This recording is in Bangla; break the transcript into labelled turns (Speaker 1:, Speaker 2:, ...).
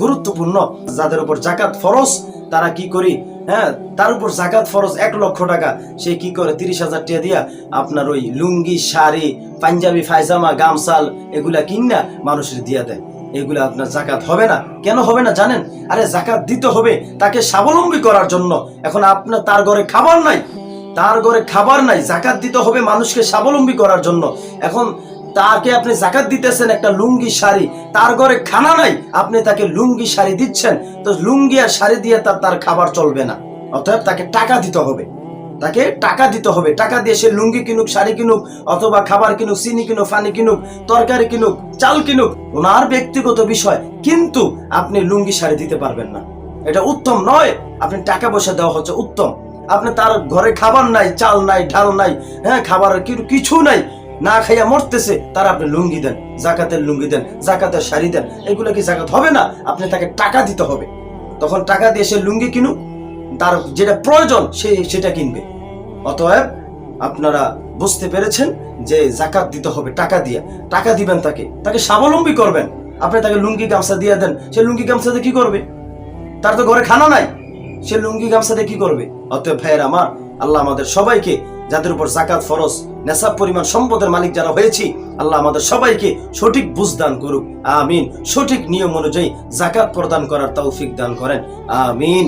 Speaker 1: গুরুত্বপূর্ণ। যাদের উপর জাকাত ফরজ, তারা কি করি? হ্যাঁ তার উপর জাকাত ফরজ এক লক্ষ টাকা। সে কি করে? তিরিশ হাজার টাকা দিয়া আপনার ওই লুঙ্গি, শাড়ি, পাঞ্জাবি ফায়জামা গামসাল এগুলা কিনা মানুষের দিয়া দেয়। এগুলা আপনার জাকাত হবে না। কেন হবে না জানেন? আরে জাকাত দিতে হবে তাকে স্বাবলম্বী করার জন্য। এখন আপনার তার ঘরে খাবার নাই। তার ঘরে খাবার নাই। জাকাত দিতে হবে মানুষকে স্বাবলম্বী করার জন্য। এখন তাকে আপনি জাকাত দিতেছেন একটা লুঙ্গি শাড়ি। তার ঘরে খানা নাই, আপনি তাকে লুঙ্গি শাড়ি দিচ্ছেন। তো লুঙ্গি আর শাড়ি দিয়ে তার তার খাবার চলবে না। অতএব তাকে টাকা দিতে হবে। তাকে টাকা দিতে হবে। টাকা দিয়ে সে লুঙ্গি কিনুক, শাড়ি কিনুক, অথবা খাবার কিনুক, চিনি কিনুক পানি কিনুক, তরকারি কিনুক, চাল কিনুক, ওনার ব্যক্তিগত বিষয়। কিন্তু আপনি লুঙ্গি শাড়ি দিতে পারবেন না। এটা উত্তম নয়। আপনি টাকা পয়সা দেওয়া হচ্ছে উত্তম। আপনি তার ঘরে খাবার নাই, চাল নাই, ঢাল নাই হ্যাঁ খাবার কিছু নাই। না খাইয়া মরতেছে, তার আপনি লুঙ্গি দেন, জাকাতের লুঙ্গি দেন, জাকাতের শাড়ি দেন, এগুলো কি জাকাত হবে না? আপনি তাকে টাকা দিতে হবে। তখন টাকা দিয়ে সে লুঙ্গি কিনুক, তার যেটা প্রয়োজন, সে সেটা কিনবে। অতএব আপনারা বুঝতে পেরেছেন যে জাকাত দিতে হবে টাকা দিয়ে। টাকা দিবেন তাকে তাকে স্বাবলম্বী করবেন। আপনি তাকে লুঙ্গি গামছা দিয়ে দেন, সে লুঙ্গি গামছা দিয়ে কি করবে? তার তো ঘরে খানা নাই, সে লুঙ্গি গামছা দিয়ে কি করবে? অতএব ভাইয়ের আমার আল্লাহ আমাদের সবাইকে, যাদের উপর জাকাত ফরজ, নেশাব পরিমাণ সম্পদের মালিক যারা হয়েছি, আল্লাহ আমাদের সবাইকে সঠিক বুঝদান করুক। আমিন। সঠিক নিয়ম অনুযায়ী জাকাত প্রদান করার তৌফিক দান করেন। আমিন।